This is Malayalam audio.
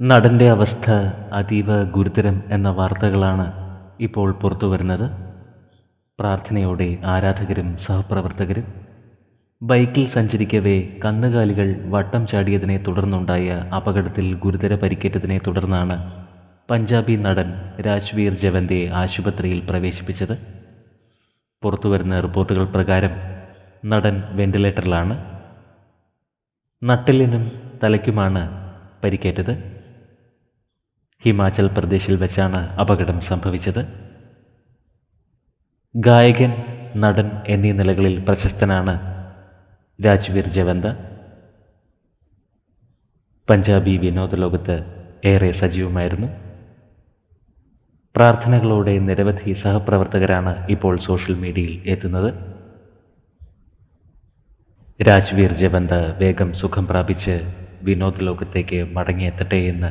നടന്റെ അവസ്ഥ അതീവ ഗുരുതരം എന്ന വാർത്തകളാണ് ഇപ്പോൾ പുറത്തു വരുന്നത്. പ്രാർത്ഥനയോടെ ആരാധകരും സഹപ്രവർത്തകരും ബൈക്കിൽ സഞ്ചരിക്കവേ കന്നുകാലികൾ വട്ടം ചാടിയതിനെ തുടർന്നുണ്ടായ അപകടത്തിൽ ഗുരുതര പരിക്കേറ്റതിനെ തുടർന്നാണ് പഞ്ചാബി നടൻ രാജ്വീർ ജവന്തെ ആശുപത്രിയിൽ പ്രവേശിപ്പിച്ചത്. പുറത്തുവരുന്ന റിപ്പോർട്ടുകൾ പ്രകാരം നടൻ വെന്റിലേറ്ററിലാണ്. നട്ടലിനും തലയ്ക്കുമാണ് പരിക്കേറ്റത്. ഹിമാചൽ പ്രദേശിൽ വെച്ചാണ് അപകടം സംഭവിച്ചത്. ഗായകൻ നടൻ എന്നീ നിലകളിൽ പ്രശസ്തനാണ് രാജ്വീർ ജവന്ത പഞ്ചാബി വിനോദ ലോകത്ത് ഏറെ സജീവമായിരുന്നു. പ്രാർത്ഥനകളോടെ നിരവധി സഹപ്രവർത്തകരാണ് ഇപ്പോൾ സോഷ്യൽ മീഡിയയിൽ എത്തുന്നത്. രാജ്വീർ ജവന്ത വേഗം സുഖം പ്രാപിച്ച് വിനോദ ലോകത്തേക്ക് മടങ്ങിയെത്തട്ടെ എന്ന്